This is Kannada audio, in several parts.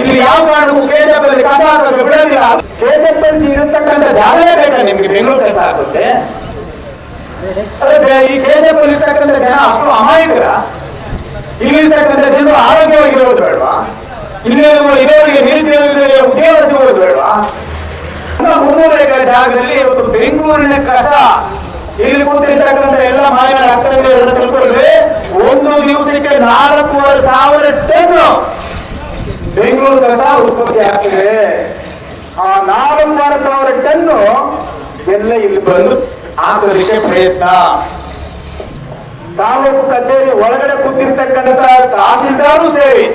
ಇಲ್ಲಿ ಯಾವ ಕಾರಣಕ್ಕೂ ಕೆಜೆಪಲ್ಲಿ ಕಸ ಹಾಕಕ್ಕೆ ಬಿಡೋದಿಲ್ಲ. ಕೆಜೆಪಲ್ಲಿ ಇರತಕ್ಕಂಥ ಜಾಗವೇ ಬೇಕಾ ನಿಮ್ಗೆ ಬೆಂಗಳೂರು ಕಸ ಆಗುತ್ತೆ. ಈ ಕೆಜೆಪಲ್ಲಿ ಇರ್ತಕ್ಕಂಥ ಜನ ಅಷ್ಟು ಅಮಾಯಕರ. ಇಲ್ಲಿರ್ತಕ್ಕಂಥ ಜನರು ಆರೋಗ್ಯವಾಗಿರೋದು ಬೇಡವಾ? ಇಲ್ಲಿ ಇರೋರಿಗೆ ನಿರುದ್ಯೋಗಿಗಳಿಗೆ ಉದ್ಯೋಗ ಸಿಗೋದು ಬೇಡವಾ? ಮುನ್ನೂರು ಎಕರೆ ಜಾಗದಲ್ಲಿ ಇವತ್ತು ಬೆಂಗಳೂರಿನ ಕಸ. ಇಲ್ಲಿ ಕೂತಿರ್ತಕ್ಕಂಥ ಎಲ್ಲ ಮಾವಿನ ರಕ್ತ ತಿಳ್ಕೊಂಡ್ರೆ ಒಂದು ದಿವಸಕ್ಕೆ ನಾಲ್ಕೂವರೆ ಸಾವಿರ ಟನ್ ಬೆಂಗಳೂರು ಕಸ ಉತ್ಪತ್ತಿ ಆಗ್ತದೆ. ಆ ನಾಲ್ಕೂವರೆ ಸಾವಿರ ಟನ್ನು ಎಲ್ಲ ಇಲ್ಲಿ ಬಂದು ಹಾಕೋದಕ್ಕೆ ಪ್ರಯತ್ನ. ತಾಲೂಕು ಕಚೇರಿ ಒಳಗಡೆ ಕೂತಿರ್ತಕ್ಕಂಥ ತಹಸೀಲ್ದಾರು ಸೇರಿ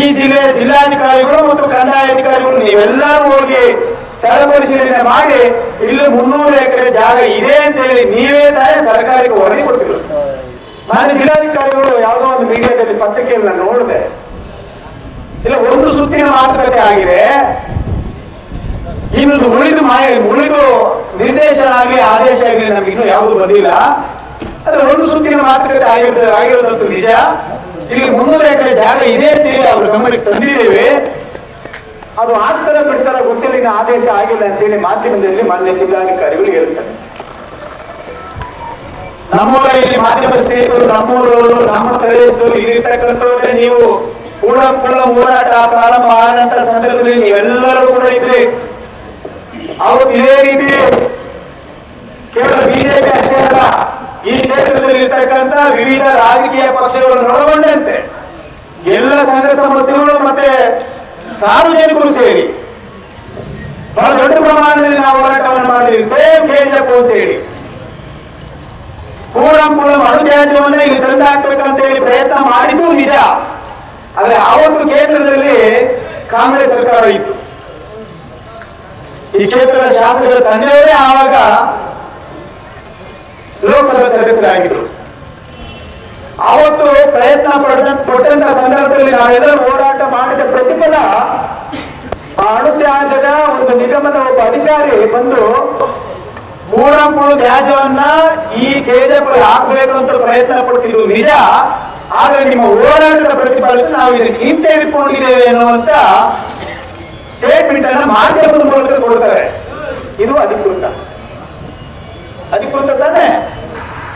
ಈ ಜಿಲ್ಲೆ ಜಿಲ್ಲಾಧಿಕಾರಿಗಳು ಮತ್ತು ಕಂದಾಯ ಅಧಿಕಾರಿಗಳು ನೀವೆಲ್ಲರೂ ಹೋಗಿ ಸ್ಥಳ ಪರಿಶೀಲನೆ ಮಾಡಿ, ಇಲ್ಲಿ ಮುನ್ನೂರು ಎಕರೆ ಜಾಗ ಇದೆ ಅಂತ ಹೇಳಿ ನೀವೇ ತಾನೇ ಸರ್ಕಾರಕ್ಕೆ ವರದಿ ಕೊಟ್ಟಿರು ನಾನು ಜಿಲ್ಲಾಧಿಕಾರಿಗಳು ಯಾವುದೋ ಒಂದು ಮೀಡಿಯಾದಲ್ಲಿ ಪತ್ರಿಕೆಯಲ್ಲಿ ನಾನು ನೋಡಿದೆ. ಇಲ್ಲ, ಒಂದು ಸುತ್ತಿನ ಮಾತುಕತೆ ಆಗಿದೆ. ಇನ್ನೊಂದು ಉಳಿದು ಮಾಯ ಉಳಿದು ನಿರ್ದೇಶನ ಆಗಲಿ, ಆದೇಶ ಆಗಲಿ ನಮ್ಗೆ ಇನ್ನೂ ಯಾವುದು ಬಂದಿಲ್ಲ. ಆದ್ರೆ ಒಂದು ಸುತ್ತಿನ ಮಾತುಕತೆ ಆಗಿರೋದು, ಆಗಿರೋದಂತೂ ನಿಜ. ಇಲ್ಲಿ ಮುನ್ನೂರು ಎಕರೆ ಜಾಗ ಇದೆ ಅಂತ ಹೇಳಿ ಅವ್ರ ಗಮನಕ್ಕೆ ತಂದಿದ್ದೇವೆ. ಅದು ಆಗ್ತಾರ ಬಿಡ್ತಾರ, ಗೊತ್ತಿಲ್ಲ ಆದೇಶ ಆಗಿಲ್ಲ ಅಂತೇಳಿ ಮಾಧ್ಯಮದಲ್ಲಿ ಮಾನ್ಯ ಜಿಲ್ಲಾಧಿಕಾರಿಗಳು ಹೇಳ್ತಾರೆ. ನಮ್ಮೂರಲ್ಲಿ ಮಾಧ್ಯಮ ಸ್ನೇಹಿತರು ನಮ್ಮೂರವರು, ನಮ್ಮ ಪ್ರದೇಶದವರು ಇಲ್ಲಿರ್ತಕ್ಕಂಥವ್ರೆ ನೀವು ಕೂಡ ಕುಳ್ಳ ಹೋರಾಟ ಪ್ರಾರಂಭ ಆದಂತ ಸಂದರ್ಭದಲ್ಲಿ ನೀವೆಲ್ಲರೂ ಕೂಡ ಇದ್ರಿ ಅವರು ಇದೇ ರೀತಿ ಕೇವಲ ಬಿಜೆಪಿ ಅಷ್ಟೇ ಅಲ್ಲ, ಈ ಕ್ಷೇತ್ರದಲ್ಲಿ ಇರ್ತಕ್ಕಂಥ ವಿವಿಧ ರಾಜಕೀಯ ಪಕ್ಷಗಳನ್ನು ಒಳಗೊಂಡಂತೆ ಎಲ್ಲ ಸಂಘ ಸಂಸ್ಥೆಗಳು ಮತ್ತೆ ಸಾರ್ವಜನಿಕರು ಸೇರಿ ಬಹಳ ದೊಡ್ಡ ಪ್ರಮಾಣದಲ್ಲಿ ನಾವು ಹೋರಾಟವನ್ನು ಮಾಡಿದ್ವಿ ಸೇಮ್ ಕೆಜಿಎಫ್ ಅಂತ ಹೇಳಿ. ಕೂಡಂ ಕೂಡಂ ಅಣುತ್ಯಾಜ್ಯವನ್ನ ಇಲ್ಲಿ ತಂದು ಹಾಕ್ಬೇಕಂತ ಹೇಳಿ ಪ್ರಯತ್ನ ಮಾಡಿದ್ದು ನಿಜ. ಆದ್ರೆ ಆವತ್ತು ಕೇಂದ್ರದಲ್ಲಿ ಕಾಂಗ್ರೆಸ್ ಸರ್ಕಾರ ಇತ್ತು. ಈ ಕ್ಷೇತ್ರದ ಶಾಸಕರ ತಂದೆಯವರೇ ಆವಾಗ ಲೋಕಸಭಾ ಸದಸ್ಯರಾಗಿದ್ರು ಅವತ್ತು ಪ್ರಯತ್ನ ಪಡೆದ ಕೊಟ್ಟಂತ ಸಂದರ್ಭದಲ್ಲಿ ನಾವೆಲ್ಲ ಹೋರಾಟ ಮಾಡಿದ ಪ್ರತಿಫಲ ಆ ಅಣುತ್ಯಾಜ್ಯದ ಒಂದು ನಿಗಮದ ಒಬ್ಬ ಅಧಿಕಾರಿ ಬಂದು ಮೂರಪ್ಪಳು ತ್ಯಾಜ್ಯವನ್ನ ಈ ಕೆಜೆಪ್ ಹಾಕಬೇಕು ಅಂತ ಪ್ರಯತ್ನ ಪಡ್ತಿದ್ರು. ನಿಜ ಆದ್ರೆ ನಿಮ್ಮ ಹೋರಾಟದ ಪ್ರತಿಫಲಿತ ನಾವು ಇದನ್ನು ಹಿಂತೆಗೆದುಕೊಂಡಿದ್ದೇವೆ ಅನ್ನುವಂತ ಸ್ಟೇಟ್ಮೆಂಟ್ ಅನ್ನ ಮಾಧ್ಯಮದ ಮೂಲಕ ಕೊಡ್ತಾರೆ. ಇದು ಅಧಿಕೃತ. ಅಧಿಕೃತ ತಾನೆ?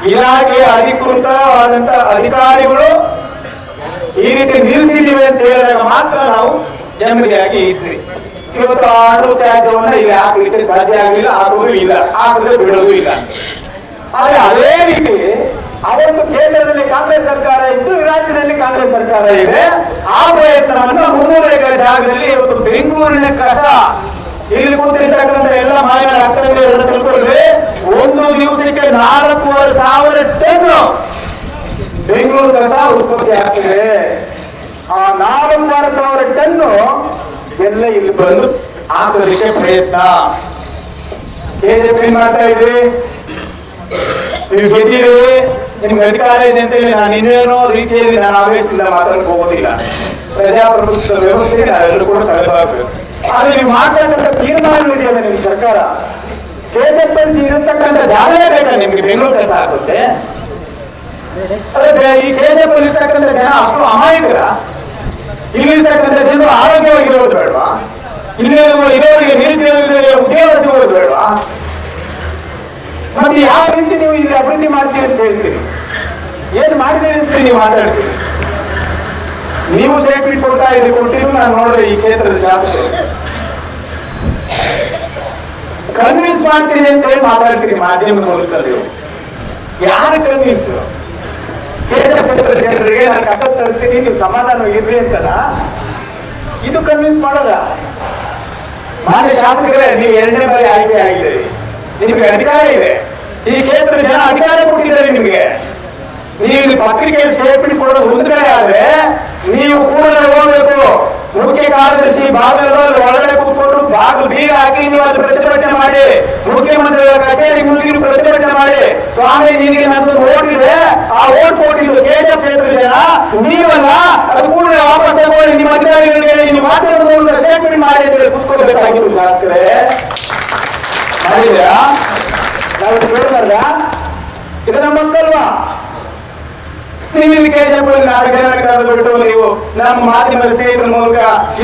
ಇಲಾಖೆಯ ಅಧಿಕೃತವಾದಂತ ಅಧಿಕಾರಿಗಳು ಈ ರೀತಿ ನಿಲ್ಲಿಸಿದ್ದೀವಿ ಅಂತ ಹೇಳಿದಾಗ ಮಾತ್ರ ನಾವು ನೆಮ್ಮದಿಯಾಗಿ ಇದ್ವಿ. ಇವತ್ತು ಆಡು ತ್ಯಾಜ್ಯವನ್ನ ಇಲ್ಲಿ ಹಾಕ್ಲಿಕ್ಕೆ ಸಾಧ್ಯ ಆಗಲಿಲ್ಲ ಹಾಕೋದು ಇಲ್ಲ ಆಗದೆ ಬಿಡೋದು ಇಲ್ಲ. ಆದ್ರೆ ಅದೇ ರೀತಿ ಅವತ್ತು ಕೇಂದ್ರದಲ್ಲಿ ಕಾಂಗ್ರೆಸ್ ಸರ್ಕಾರ ಇತ್ತು ರಾಜ್ಯದಲ್ಲಿ ಕಾಂಗ್ರೆಸ್ ಸರ್ಕಾರ ಇದೆ. ಆ ಪ್ರಯತ್ನವನ್ನು ಮುನ್ನೂರು ಎಕರೆ ಜಾಗದಲ್ಲಿ ಇವತ್ತು ಬೆಂಗಳೂರಿನ ಕಸ ಇಲ್ಲಿ ಕೂತಿರ್ತಕ್ಕಂಥ ಎಲ್ಲ ಮಾವಿನ ರಕ್ತಗಳನ್ನು ತಿಳ್ಕೊಂಡ್ರೆ ಒಂದು ದಿವಸಕ್ಕೆ ನಾಲ್ಕೂವರೆ ಸಾವಿರ ಟನ್ ಬೆಂಗಳೂರು ಕಸ ಉತ್ಪತ್ತಿ ಆಗ್ತದೆ. ಆ ನಾಲ್ಕೂವರೆ ಸಾವಿರ ಟನ್ನು ಎಲ್ಲ ಇಲ್ಲಿ ಬಂದು ಹಾಕೋದಕ್ಕೆ ಪ್ರಯತ್ನ. ಕೆಜೆಪಿ ಮಾಡ್ತಾ ಇದ್ರಿ ನೀವು ಗೆದ್ದಿದ್ದೀವಿ ನಿಮ್ಗೆ ಅಧಿಕಾರ ಇದೆ ಅಂತ ಹೇಳಿ ನಾನು ಇನ್ನೇನೋ ರೀತಿಯಲ್ಲಿ ನಾನು ಆವೇಶದಿಂದ ಮಾತಾಡಕ್ ಹೋಗೋದಿಲ್ಲ. ಪ್ರಜಾಪ್ರಭುತ್ವ ವ್ಯವಸ್ಥೆಗೆ ನಾವೆಲ್ಲರೂ ಕೂಡ ತಲೆಬಾಗಬೇಕು. ಆದ್ರೆ ನೀವು ಮಾಡ್ತಕ್ಕಂಥ ಇದೆಯಲ್ಲ ನಿಮ್ಮ ಸರ್ಕಾರ? ಕೆಜೆಪಿ ಇರತಕ್ಕಂಥ ಜಾಗವೇ ಬೇಕಾ ನಿಮ್ಗೆ ಬೆಂಗಳೂರು ಅದೇ ಬೆ- ಈ ಕೆಜೆಪಿ ಇರ್ತಕ್ಕಂಥ ಜನ ಅಷ್ಟು ಅಮಾಯಕರ. ಇಲ್ಲಿರ್ತಕ್ಕಂಥ ಜನರು ಆರೋಗ್ಯವಾಗಿರೋದು ಬೇಡವಾ? ಇಲ್ಲಿ ಇರೋರಿಗೆ ನಿರುದ್ಯೋಗಿಗಳಿಗೆ ಉದ್ಯೋಗ ಸಿಗೋದು ಬೇಡವಾ? ಮತ್ತೆ ಯಾವ ರೀತಿ ನೀವು ಇಲ್ಲಿ ಅಭಿವೃದ್ಧಿ ಮಾಡ್ತೀರಿ ಅಂತ ಹೇಳ್ತೀರಿ? ಏನ್ ಮಾಡಿದ್ದೀರಿ ಅಂತ ನೀವು ಮಾತಾಡ್ತೀರಿ? ನೀವು ಸ್ಟೇಟ್ಮೆಂಟ್ ಕೊಡ್ತಾ ಇದ್ದೀರಿ, ಕೊಟ್ಟಿದ್ದು ನಾನು ನೋಡ್ರಿ ಈ ಕ್ಷೇತ್ರದ ಶಾಸಕರು. ಕನ್ವಿನ್ಸ್ ಮಾಡ್ತೀನಿ ಅಂತ ಹೇಳಿ ಮಾತಾಡ್ತೀನಿ ಮಾಧ್ಯಮದ ಮೂಲಕ ಯಾರು ಕನ್ವಿನ್ಸ್ ಜನರಿಗೆ ನಾನು ಕಷ್ಟ ತರ್ತೀನಿ, ನೀವು ಸಮಾಧಾನ ಇರ್ರಿ ಅಂತಲ್ಲ? ಇದು ಕನ್ವಿನ್ಸ್ ಮಾಡೋದ? ಮಾನ್ಯ ಶಾಸಕರೇ, ನೀವು ಎರಡನೇ ಬಾರಿ ಆಯ್ಕೆ ಆಗಿದ್ದೀರಿ ನಿಮಗೆ ಅಧಿಕಾರ ಇದೆ. ಈ ಕ್ಷೇತ್ರದ ಜನ ಅಧಿಕಾರ ಕೊಟ್ಟಿದ್ದಾರೆ ನಿಮಗೆ. ನೀವು ಪತ್ರಿಕೆಯಲ್ಲಿ ಸ್ಟೇಟ್ಮೆಂಟ್ ಕೊಡೋದು ಒಂದು ಕಡೆ ಆದ್ರೆ ನೀವು ಕೂಡ ಹೋಗ್ಬೇಕು. ಮುಖ್ಯ ಕಾರ್ಯದರ್ಶಿ ಬಾಗಿಲಲ್ಲಿ ಒಳಗಡೆ ಕೂತ್ಕೊಂಡು ಬಾಗಿಲು ಬೀಗ ಹಾಕಿ ನೀವು ಅಲ್ಲಿ ಪ್ರತಿಭಟನೆ ಮಾಡಿ. ಮುಖ್ಯಮಂತ್ರಿಗಳ ಕಚೇರಿ ಮುಳುಗಿ ಪ್ರತಿಭಟನೆ ಮಾಡಿ. ಸ್ವಾಮಿ, ನಿನಗೆ ನಂದು ಓಟ್ ಇದೆ. ಆ ಓಟ್ ಕೊಟ್ಟಿದ್ದು ಕೆಜ ಕ್ಷೇತ್ರ ಜನ. ನೀವಲ್ಲ, ಅದು ಕೂಡ ವಾಪಸ್ ತಗೊಳ್ಳಿ. ನಿಮ್ಮ ಅಧಿಕಾರಿಗಳಿಗೆ ಹೇಳಿ. ನೀವು ಮಾತಾಡೋದು ಸ್ಟೇಟ್ಮೆಂಟ್ ಮಾಡಿ ಅಂತ ಹೇಳಿ ಕೂತ್ಕೋಬೇಕಾಗಿತ್ತು ಶಾಸಕರೇ. ಮಾಡಿದ್ರಾ ನಾವು ಕೇಳಬಾರ್ದ? ಇದು ನಮ್ಮ ಮಕ್ಕಳ್ವಾ ನೀವು ಇಲ್ಲಿ ನಾಳೆ ನಾಲ್ಕು ಬಿಟ್ಟು ನೀವು ನಮ್ಮ ಮಾಧ್ಯಮದ ಸ್ನೇಹಿತರ ಮೂಲಕ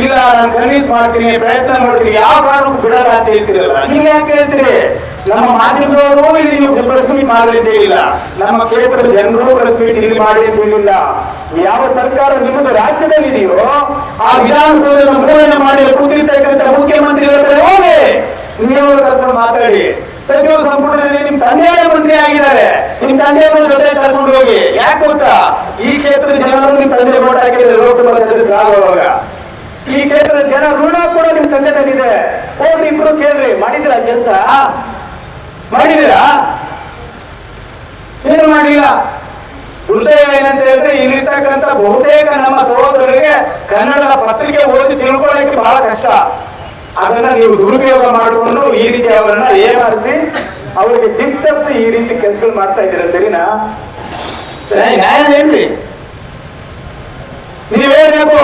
ಇಲ್ಲ ನಾನು ಕನ್ವಿನ್ಸ್ ಮಾಡ್ತೀನಿ, ಪ್ರಯತ್ನ ಮಾಡ್ತೀನಿ, ಯಾವ ಕಾರಣಕ್ಕೂ ಬಿಡಲ್ಲ ಅಂತ ಹೇಳ್ತಿರಲ್ಲ ನೀವು ಯಾಕೆ ಹೇಳ್ತೀರಿ ನಮ್ಮ ಮಾಧ್ಯಮದವರು ಇಲ್ಲಿ ನೀವು ಪ್ರೆಸ್ ಮೀಟ್ ಮಾಡಲಿ ನಮ್ಮ ಕ್ಷೇತ್ರದ ಜನರು ಪ್ರೆಸ್ ಮೀಟ್ ಇಲ್ಲಿ ಮಾಡಿ ಅಂತ ಯಾವ ಸರ್ಕಾರ ನಿಮ್ಮದು ರಾಜ್ಯದಲ್ಲಿ ಇದೆಯೋ, ಆ ವಿಧಾನಸೌಧದ ಮೂರನೇ ಮಾಡಿ ಕೂತಿರ್ತಕ್ಕಂಥ ಮುಖ್ಯಮಂತ್ರಿಗಳ ಕಡೆ ಹೋಗಿ, ನೀವು ಮಾತಾಡಿ. ಸಚಿವ ಸಂಪುಟದಲ್ಲಿ ನಿಮ್ ತಂದೆಯ ಮಂತ್ರಿ ಆಗಿದ್ದಾರೆ. ನಿಮ್ ತಂದೆಯವರ ಜೊತೆ ಕರ್ಕೊಂಡು ಹೋಗಿ. ಯಾಕೆ ಗೊತ್ತಾ? ಈ ಕ್ಷೇತ್ರದ ಜನರು ನಿಮ್ ತಂದೆ ಓಟ್ ಹಾಕಿದ್ರೆ ಲೋಕಸಭಾ ಸದಸ್ಯ ಆಗುವಾಗ. ಈ ಕ್ಷೇತ್ರದ ಜನ ಋಣ ಕೂಡ ನಿಮ್ ತಂದೆ ತಂದಿದೆ ಹೋಗಿ ಇಬ್ರು ಕೇಳ್ರಿ. ಮಾಡಿದ್ರ ಕೆಲಸ? ಮಾಡಿದಿರಾ ಏನು ಮಾಡಿಲ್ಲ? ಹೃದಯ ಏನಂತ ಹೇಳಿದ್ರೆ ಇಲ್ಲಿರ್ತಕ್ಕಂಥ ಬಹುತೇಕ ನಮ್ಮ ಸಹೋದರರಿಗೆ ಕನ್ನಡದ ಪತ್ರಿಕೆ ಓದಿ ತಿಳ್ಕೊಳ್ಳಕ್ಕೆ ಬಹಳ ಕಷ್ಟ. ಅದನ್ನ ನೀವು ದುರುಪಯೋಗ ಮಾಡಿಕೊಂಡು ಈ ರೀತಿ ಅವರನ್ನ ಏನಾದ್ರಿ ಅವರಿಗೆ ದಿಕ್ತಪ್ಪಿಸಿ ಈ ರೀತಿ ಕೆಲಸಗಳು ಮಾಡ್ತಾ ಇದ್ದೀರಾ ಸರಿನಾ? ಸರಿ ನ್ಯಾಯನೇನ್ರಿ ನೀವ್ ಹೇಳ್ಬೇಕು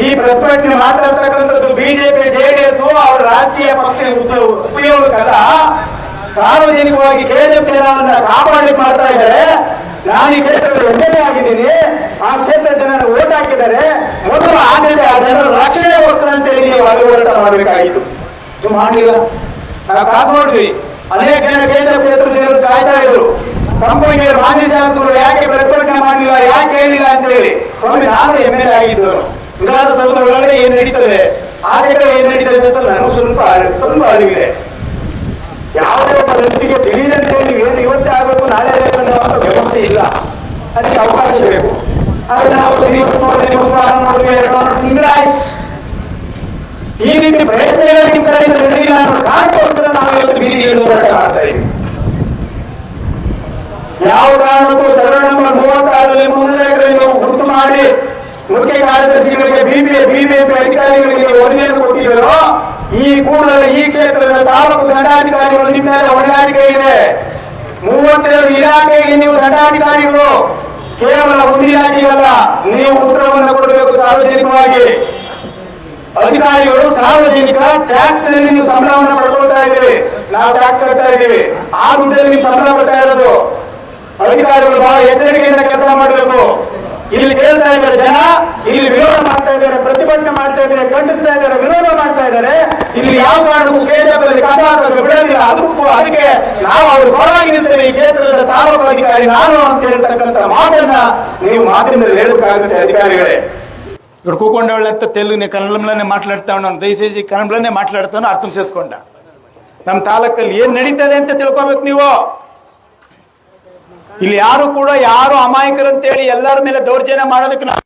ಈ ಪ್ರತಿಭಟನೆ ಮಾತಾಡ್ತಕ್ಕಂಥದ್ದು ಬಿಜೆಪಿ ಜೆಡಿಎಸ್ ಅವರ ರಾಜಕೀಯ ಪಕ್ಷ ಉಪ- ಉಪಯೋಗಕ್ಕಲ್ಲ. ಸಾರ್ವಜನಿಕವಾಗಿ ಕೆಜೆಪಿ ಜನವನ್ನ ಕಾಪಾಡಲಿಕ್ಕೆ ಮಾಡ್ತಾ ಇದ್ದಾರೆ. ನಾನು ಈ ಕ್ಷೇತ್ರದ ಎಲ್ ಎ ಆಗಿದ್ದೀನಿ. ಆ ಕ್ಷೇತ್ರದ ಜನರು ಓಟ್ ಹಾಕಿದ್ದಾರೆ. ಮೊದಲು ಆದ್ಯತೆ ಆ ಜನರ ರಕ್ಷಣೆಗೋಸ್ಕರ ಅಂತ ಹೇಳಿ ನೀವು ಅಲ್ಲಿ ಹೋರಾಟ ಮಾಡಬೇಕಾಗಿತ್ತು. ನೀವು ಮಾಡಲಿಲ್ಲ. ನಾವು ಕಾದ್ ನೋಡಿದ್ವಿ ಅನೇಕ ಜನ ಕೇಂದ್ರ ಕಾಯ್ತಾ ಇದ್ರು. ಸಂಪಂಗಿಯರು ಮಾಜಿ ಶಾಸಕರು ಯಾಕೆ ಪ್ರತಿಭಟನೆ ಮಾಡಲಿಲ್ಲ, ಯಾಕೆ ಹೇಳಿಲ್ಲ ಅಂತ ಹೇಳಿ. ಸ್ವಾಮಿ, ನಾನು ಎಂ ಎಲ್ ಎ ಆಗಿದ್ದನು ವಿಧಾನಸೌಧ ಒಳಗಡೆ ಏನ್ ನಡೀತದೆ? ಆಚೆ ಕಡೆ ಏನ್ ನಡೀತದೆ ಅಂತ ನನಗೂ ಸ್ವಲ್ಪ ಸ್ವಲ್ಪ ಅರಿವಿದೆ. ಯಾವುದೇ ಒಬ್ಬ ವ್ಯಕ್ತಿಗೆ ದಿಢೀರ್ ಅಂತ ಹೇಳಿ ಏನು ಇವತ್ತೇ ಆಗಬೇಕು, ನಾಳೆ ಆಗಬೇಕು ವ್ಯವಸ್ಥೆ ಇಲ್ಲ. ಅದಕ್ಕೆ ಅವಕಾಶ ಬೇಕು. ಆದ್ರೆ ನಾವು ಇವತ್ತು ನೋಡಿದ್ರೆ ನೋಡಿದ್ರೆ ಎರಡು ರೀತಿ ಪ್ರಯತ್ನಗಳು ನಿಮ್ಮ ಕಡೆಯಿಂದ ನಡೆದಿಲ್ಲ ಅನ್ನೋ ಕಾರಣಕ್ಕೋಸ್ಕರ ನಾವು ಇವತ್ತು ಬೀದಿ ಹೋರಾಟ ಮಾಡ್ತಾ ಯಾವ ಕಾರಣಕ್ಕೂ ಸರ್ವೆ ನಂಬರ್ ಮೂವತ್ತಾರರಲ್ಲಿ ನೀವು ಗುರುತು ಮಾಡಿ ಮುಖ್ಯ ಕಾರ್ಯದರ್ಶಿಗಳಿಗೆ ಬಿಬಿಎ ಬಿಬಿಎಂಪಿ ಅಧಿಕಾರಿಗಳಿಗೆ ನೀವು ವರದಿಯನ್ನು ಈ ಕೂಡಲೇ ಈ ಕ್ಷೇತ್ರದ ತಾಲೂಕು ದಂಡಾಧಿಕಾರಿಗಳು ನಿಮ್ಮ ಮೇಲೆ ಹೊಣೆಗಾರಿಕೆ ಇದೆ. ಮೂವತ್ತೆರಡು ಇಲಾಖೆಗೆ ನೀವು ದಂಡಾಧಿಕಾರಿಗಳು. ಕೇವಲ ಒಂದು ಇಲಾಖೆಯಲ್ಲ, ನೀವು ಉತ್ತರವನ್ನು ಕೊಡಬೇಕು ಸಾರ್ವಜನಿಕವಾಗಿ. ಅಧಿಕಾರಿಗಳು ಸಾರ್ವಜನಿಕ ಟ್ಯಾಕ್ಸ್ನಲ್ಲಿ ನೀವು ಸಂಬಳವನ್ನು ಪಡ್ಕೊಳ್ತಾ ಇದ್ದೀವಿ ನಾವು ಟ್ಯಾಕ್ಸ್ ಕಟ್ತಾ ಇದ್ದೀವಿ. ಆ ದುಡ್ಡಲ್ಲಿ ನೀವು ಸಂಬಳ ಬರ್ತಾ ಇರೋದು. ಅಧಿಕಾರಿಗಳು ಬಹಳ ಎಚ್ಚರಿಕೆಯಿಂದ ಕೆಲಸ ಮಾಡಬೇಕು. ಇಲ್ಲಿ ಕೇಳ್ತಾ ಇದ್ದಾರೆ ಜನ. ಇಲ್ಲಿ ವಿರೋಧ ಮಾಡ್ತಾ ಇದ್ದಾರೆ, ಪ್ರತಿಭಟನೆ ಮಾಡ್ತಾ ಇದ್ದಾರೆ, ಖಂಡಿಸ್ತಾ ಇದ್ದಾರೆ, ವಿರೋಧ ಮಾಡ್ತಾ ಇದ್ದಾರೆ. ಇಲ್ಲಿ ಯಾವ ಕಾರಣಕ್ಕೂ ಕೆಜೆಪಿಯಲ್ಲಿ ಕಸ ಹಾಕೋಕೆ ಬಿಡೋದಿಲ್ಲ. ಅದಕ್ಕೂ ಅದಕ್ಕೆ ನಾವು ಅವರು ಪರವಾಗಿ ನಿಲ್ತೇವೆ. ಈ ಕ್ಷೇತ್ರದ ತಾಲೂಕು ಅಧಿಕಾರಿ ನಾನು ಅಂತ ಹೇಳ್ತಕ್ಕಂಥ ಮಾತನ್ನ ನೀವು ಮಾಧ್ಯಮದಲ್ಲಿ ಹೇಳಬೇಕಾಗುತ್ತೆ ಅಧಿಕಾರಿಗಳೇ. ఇక్కడ కూకుండా వాళ్ళంతా తెలుగు నేను కన్నడంలోనే మాట్లాడుతా ఉన్నాను దయచేసి కన్నడంలోనే మాట్లాడుతాను అర్థం చేసుకుంటా ನಮ್ಮ ತಾಲೂಕಲ್ಲಿ ಏನ್ ನಡೀತದೆ ಅಂತ ತಿಳ್ಕೊಬೇಕು ನೀವು ಇಲ್ಲಿ ಯಾರು ಕೂಡ ಯಾರು ಅಮಾಯಕರಂತೇಳಿ ಎಲ್ಲರ ಮೇಲೆ ದೌರ್ಜನ್ಯ ಮಾಡೋದಕ್ಕೆ ನಾವು